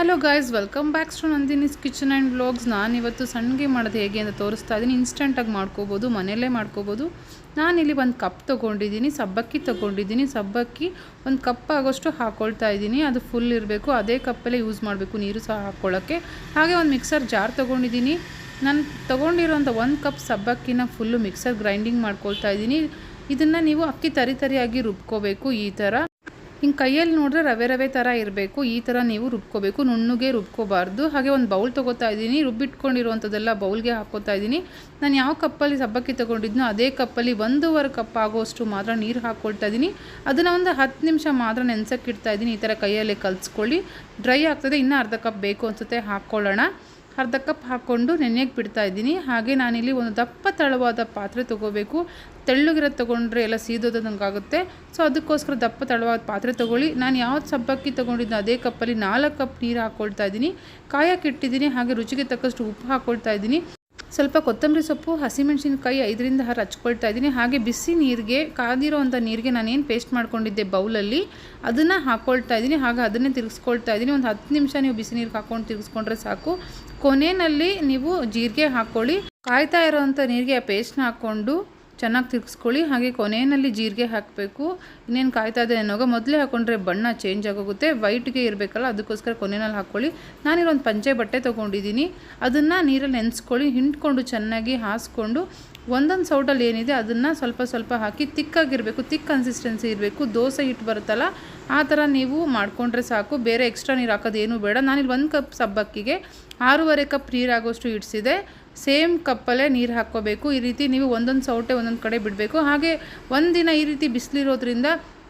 Hello guys welcome backs to Nandini's kitchen and vlogs ನಾನು ಇವತ್ತು ಸಣ್ಣಗೆ ಮಾಡೋದು ಹೇಗೆ ಅಂತ ತೋರಿಸ್ತಾ ಇದ್ದೀನಿ ಇನ್ಸ್ಟೆಂಟಾಗಿ ಮಾಡ್ಕೋಬೋದು, ಮನೆಯಲ್ಲೇ ಮಾಡ್ಕೋಬೋದು. ನಾನಿಲ್ಲಿ ಒಂದು ಕಪ್ ತೊಗೊಂಡಿದ್ದೀನಿ, ಸಬ್ಬಕ್ಕಿ ತೊಗೊಂಡಿದ್ದೀನಿ. ಸಬ್ಬಕ್ಕಿ ಒಂದು ಕಪ್ ಆಗೋಷ್ಟು ಹಾಕ್ಕೊಳ್ತಾ ಇದ್ದೀನಿ ಅದು ಫುಲ್ ಇರಬೇಕು. ಅದೇ ಕಪ್ಪಲ್ಲೇ ಯೂಸ್ ಮಾಡಬೇಕು, ನೀರು ಸಹ ಹಾಕ್ಕೊಳ್ಳೋಕ್ಕೆ ಹಾಗೆ ಒಂದು ಮಿಕ್ಸರ್ ಜಾರ್ ತೊಗೊಂಡಿದ್ದೀನಿ. ನಾನು ತೊಗೊಂಡಿರೋಂಥ ಒಂದು ಕಪ್ ಸಬ್ಬಕ್ಕಿನ ಫುಲ್ಲು ಮಿಕ್ಸರ್ ಗ್ರೈಂಡಿಂಗ್ ಮಾಡ್ಕೊಳ್ತಾ ಇದ್ದೀನಿ ಇದನ್ನು ನೀವು ಅಕ್ಕಿ ತರಿ ತರಿಯಾಗಿ ರುಬ್ಕೋಬೇಕು ಈ ಥರ ಹಿಂಗೆ ಕೈಯಲ್ಲಿ ನೋಡಿದ್ರೆ ರವೆ ರವೆ ಥರ ಇರಬೇಕು, ಈ ಥರ ನೀವು ರುಬ್ಕೋಬೇಕು. ನುಣ್ಣಗೆ ರುಬ್ಕೋಬಾರ್ದು. ಹಾಗೆ ಒಂದು ಬೌಲ್ ತೊಗೋತಾ ಇದ್ದೀನಿ. ರುಬ್ಬಿಟ್ಕೊಂಡಿರುವಂಥದ್ದೆಲ್ಲ ಬೌಲ್ಗೆ ಹಾಕೋತಾ ಇದ್ದೀನಿ. ನಾನು ಯಾವ ಕಪ್ಪಲ್ಲಿ ಸಬ್ಬಕ್ಕಿ ತೊಗೊಂಡಿದ್ನೋ ಅದೇ ಕಪ್ಪಲ್ಲಿ ಒಂದೂವರೆ ಕಪ್ ಆಗೋಷ್ಟು ಮಾತ್ರ ನೀರು ಹಾಕ್ಕೊಳ್ತಾ ಇದ್ದೀನಿ. ಅದನ್ನು ಒಂದು ಹತ್ತು ನಿಮಿಷ ಮಾತ್ರ ನೆನ್ಸಕ್ಕೆ ಇಡ್ತಾ ಇದ್ದೀನಿ. ಈ ಥರ ಕೈಯಲ್ಲೇ ಕಲಿಸ್ಕೊಳ್ಳಿ. ಡ್ರೈ ಆಗ್ತದೆ, ಇನ್ನೂ ಅರ್ಧ ಕಪ್ ಬೇಕು ಅನ್ಸುತ್ತೆ. ಹಾಕ್ಕೊಳ್ಳೋಣ. ಅರ್ಧ ಕಪ್ ಹಾಕ್ಕೊಂಡು ನೆನೆಯಕ್ಕೆ ಬಿಡ್ತಾ ಇದ್ದೀನಿ. ಹಾಗೆ ನಾನಿಲ್ಲಿ ಒಂದು ದಪ್ಪ ತಳವಾದ ಪಾತ್ರೆ ತೊಗೋಬೇಕು. ತೆಳ್ಳಗಿರೋದು ತೊಗೊಂಡ್ರೆ ಎಲ್ಲ ಸೀದೋದಂಗಾಗುತ್ತೆ ಸೊ ಅದಕ್ಕೋಸ್ಕರ ದಪ್ಪ ತಳವಾದ ಪಾತ್ರೆ ತೊಗೊಳ್ಳಿ. ನಾನು ಯಾವ್ದು ಸಬ್ಬಕ್ಕಿ ತೊಗೊಂಡಿದ್ದು ಅದೇ ಕಪ್ಪಲ್ಲಿ ನಾಲ್ಕು ಕಪ್ ನೀರು ಹಾಕ್ಕೊಳ್ತಾ ಇದ್ದೀನಿ. ಕಾಯಕ್ಕೆ ಇಟ್ಟಿದ್ದೀನಿ, ಹಾಗೆ ರುಚಿಗೆ ತಕ್ಕಷ್ಟು ಉಪ್ಪು ಹಾಕ್ಕೊಳ್ತಾ ಇದ್ದೀನಿ. ಸ್ವಲ್ಪ ಕೊತ್ತಂಬರಿ ಸೊಪ್ಪು, ಹಸಿಮೆಣಸಿನ್ಕಾಯಿ ಐದರಿಂದ ಆರು ಹಚ್ಕೊಳ್ತಾ ಇದ್ದೀನಿ. ಹಾಗೆ ಬಿಸಿ ನೀರಿಗೆ ಕಾದಿರೋ ಅಂಥ ನೀರಿಗೆ ನಾನೇನು ಪೇಸ್ಟ್ ಮಾಡ್ಕೊಂಡಿದ್ದೆ ಬೌಲಲ್ಲಿ, ಅದನ್ನು ಹಾಕ್ಕೊಳ್ತಾ ಇದ್ದೀನಿ. ಹಾಗೆ ಅದನ್ನೇ ತಿರುಗಿಸ್ಕೊಳ್ತಾ ಇದ್ದೀನಿ. ಒಂದು ಹತ್ತು ನಿಮಿಷ ನೀವು ಬಿಸಿ ನೀರಿಗೆ ಹಾಕ್ಕೊಂಡು ತಿರುಗಿಸ್ಕೊಂಡ್ರೆ ಸಾಕು. ಕೊನೆಯಲ್ಲಿ ನೀವು ಜೀರಿಗೆ ಹಾಕ್ಕೊಳ್ಳಿ. ಕಾಯ್ತಾ ಇರೋವಂಥ ನೀರಿಗೆ ಆ ಪೇಸ್ಟ್ನ ಹಾಕ್ಕೊಂಡು ಚೆನ್ನಾಗಿ ತಿರ್ಗಿಸ್ಕೊಳ್ಳಿ. ಹಾಗೆ ಕೊನೆಯಲ್ಲಿ ಜೀರಿಗೆ ಹಾಕಬೇಕು. ಇನ್ನೇನು ಕಾಯ್ತಾ ಇದೆ ಅನ್ನೋಗ ಮೊದಲೇ ಹಾಕ್ಕೊಂಡ್ರೆ ಬಣ್ಣ ಚೇಂಜ್ ಆಗೋಗುತ್ತೆ. ವೈಟ್ಗೆ ಇರಬೇಕಲ್ಲ, ಅದಕ್ಕೋಸ್ಕರ ಕೊನೆಯಲ್ಲಿ ಹಾಕ್ಕೊಳ್ಳಿ ನಾನಿರೊಂದು ಪಂಚೆ ಬಟ್ಟೆ ತೊಗೊಂಡಿದ್ದೀನಿ. ಅದನ್ನು ನೀರಲ್ಲಿ ನೆನೆಸ್ಕೊಳ್ಳಿ, ಹಿಂಡ್ಕೊಂಡು ಚೆನ್ನಾಗಿ ಹಾಸ್ಕೊಂಡು, ಒಂದೊಂದು ಸೌಟಲ್ಲಿ ಏನಿದೆ ಅದನ್ನು ಸ್ವಲ್ಪ ಸ್ವಲ್ಪ ಹಾಕಿ ತಿಕ್ಕಾಗಿರಬೇಕು. ತಿಕ್ ಕನ್ಸಿಸ್ಟೆನ್ಸಿ ಇರಬೇಕು. ದೋಸೆ ಹಿಟ್ಟು ಬರುತ್ತಲ್ಲ, ಆ ಥರ ನೀವು ಮಾಡಿಕೊಂಡ್ರೆ ಸಾಕು. ಬೇರೆ ಎಕ್ಸ್ಟ್ರಾ ನೀರು ಹಾಕೋದು ಏನೂ ಬೇಡ. ನಾನಿಲ್ಲಿ ಒಂದು ಕಪ್ ಸಬ್ಬಕ್ಕಿಗೆ ಆರೂವರೆ ಕಪ್ ನೀರಾಗೋಷ್ಟು ಇಡಿಸಿದೆ. ಸೇಮ್ ಕಪ್ಪಲ್ಲೇ ನೀರು ಹಾಕ್ಕೋಬೇಕು. ಈ ರೀತಿ ನೀವು ಒಂದೊಂದು ಸೌಟೆ ಒಂದೊಂದು ಕಡೆ ಬಿಡಬೇಕು. ಹಾಗೆ ಒಂದಿನ ಈ ರೀತಿ ಬಿಸಿಲಿರೋದ್ರಿಂದ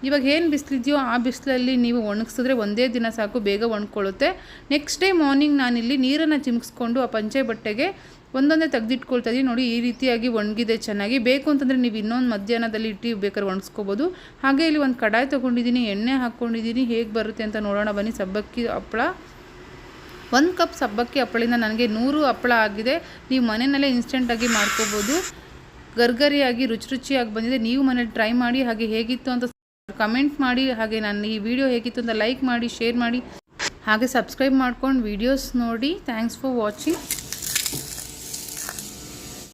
ಇವಾಗ ಏನು ಬಿಸಿಲಿದೆಯೋ ಆ ಬಿಸಿಲಲ್ಲಿ ನೀವು ಒಣಗಿಸಿದ್ರೆ ಒಂದೇ ದಿನ ಸಾಕು, ಬೇಗ ಒಣಕೊಳ್ಳುತ್ತೆ. ನೆಕ್ಸ್ಟ್ ಡೇ ಮಾರ್ನಿಂಗ್ ನಾನಿಲ್ಲಿ ನೀರನ್ನು ಚಿಮ್ಸ್ಕೊಂಡು ಆ ಪಂಚೆ ಬಟ್ಟೆಗೆ ಒಂದೊಂದೇ ತೆಗೆದಿಟ್ಕೊಳ್ತಾ ಇದ್ದೀನಿ ನೋಡಿ, ಈ ರೀತಿಯಾಗಿ ಒಣಗಿದೆ, ಚೆನ್ನಾಗಿ. ಬೇಕು ಅಂತಂದರೆ ನೀವು ಇನ್ನೊಂದು ಮಧ್ಯಾಹ್ನದಲ್ಲಿ ಇಟ್ಟು ಬೇಕಾದ್ರೆ ಒಣಗಿಸ್ಕೋಬೋದು ಹಾಗೆ ಇಲ್ಲಿ ಒಂದು ಕಡಾಯಿ ತೊಗೊಂಡಿದ್ದೀನಿ ಎಣ್ಣೆ ಹಾಕ್ಕೊಂಡಿದ್ದೀನಿ ಹೇಗೆ ಬರುತ್ತೆ ಅಂತ ನೋಡೋಣ. ಬನ್ನಿ, ಸಬ್ಬಕ್ಕಿ ಹಪ್ಪಳ. ಒಂದು ಕಪ್ ಸಬ್ಬಕ್ಕಿ ಹಪ್ಪಳಿಂದ ನನಗೆ ನೂರು ಹಪ್ಪಳ ಆಗಿದೆ. ನೀವು ಮನೆಯಲ್ಲೇ ಇನ್ಸ್ಟೆಂಟಾಗಿ ಮಾಡ್ಕೋಬೋದು. ಗರ್ಗರಿಯಾಗಿ, ರುಚಿ ರುಚಿಯಾಗಿ ಬಂದಿದೆ. ನೀವು ಮನೇಲಿ ಟ್ರೈ ಮಾಡಿ, ಹಾಗೆ ಹೇಗಿತ್ತು ಅಂತ ಕಮೆಂಟ್ ಮಾಡಿ, ಹಾಗೆ ನನ್ನ ಈ ವಿಡಿಯೋ ಹೇಗಿತ್ತು ಅಂತ ಲೈಕ್ ಮಾಡಿ ಶೇರ್ ಮಾಡಿ, ಹಾಗೆ ಸಬ್ಸ್ಕ್ರೈಬ್ ಮಾಡ್ಕೊಂಡು ವೀಡಿಯೋಸ್ ನೋಡಿ. Thanks for watching